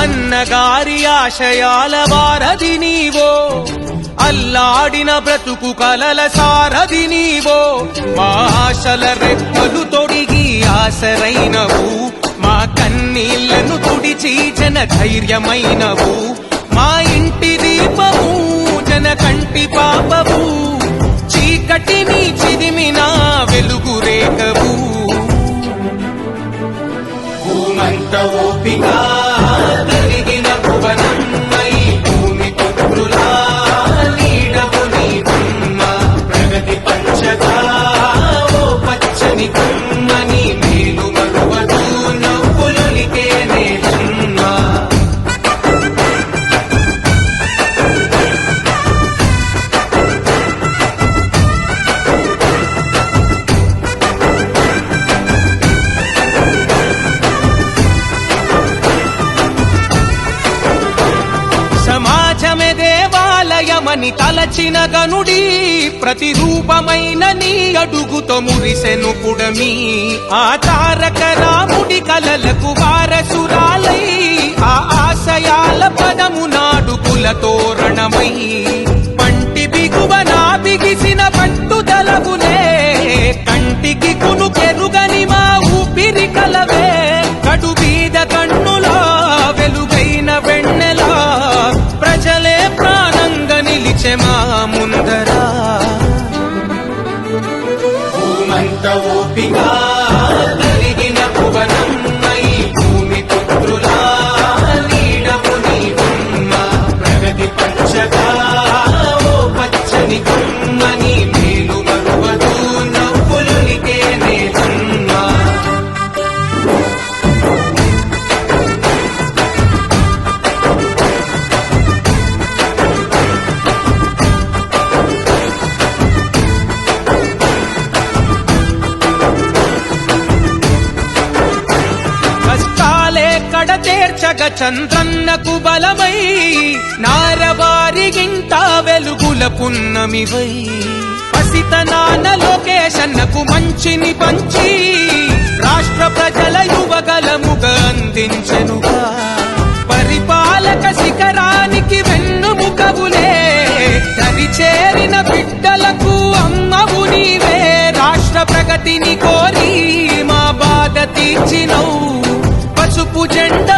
అన్నగారి ఆశయాల వారధి నీవో అల్లాడిన బ్రతుకు కలల సారధి నీవో మా ఆశల రెక్కలు తొడిగి ఆసరైనవు మా కన్నీళ్ళను తుడిచి జన ధైర్యమైనవు మా ఇంటి దీపము జన కంటి పాపవు చీకటిని చిదిమి దేవాలయమని తలచిన గనుడి ప్రతిరూపమైన నీ అడుగుతో మురిసెను పుడమి ఆ తారక రాముడి కలలకు వారసురాలై ఆ ఆశయాల పదము నాడు కులతోరణమై చేర్చగ చంద్రన్నకు బలమై నారవారిగింట వెలుగుల పున్నమివై. పసితనాన లోకేశన్నకు మంచిని పంచి రాష్ట్ర ప్రజల యువగలముగా అందించెనుగా. పరిపాలక శిఖరానికి వెన్నుముకవులే కవి చేరిన బిడ్డలకు అమ్మవు నీవే. రాష్ట్ర ప్రగతిని కోరి మా బాధ తీర్చినవు పసుపు జెండ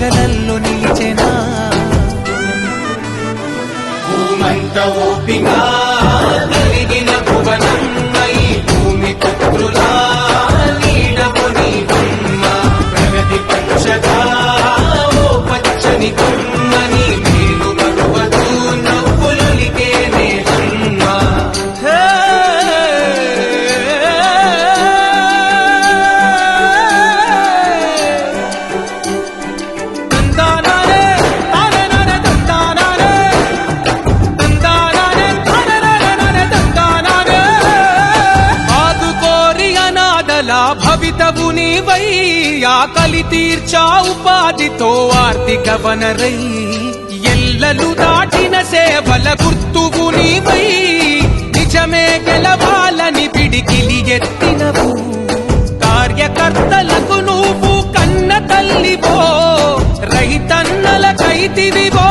మనమై నిలిచెనా? భూమంత ఓపిక అలా భవితవు నీవై ఆకలి తీర్చా ఉపాధితో ఆర్థిక వనరై ఎల్లలు దాటిన సేవల గుర్తువు నీవై నిజమే గెలవాలని పిడికిలి ఎత్తినవు. కార్యకర్తలకు నువ్వు కన్న తల్లివో రైతన్నల కైతివివో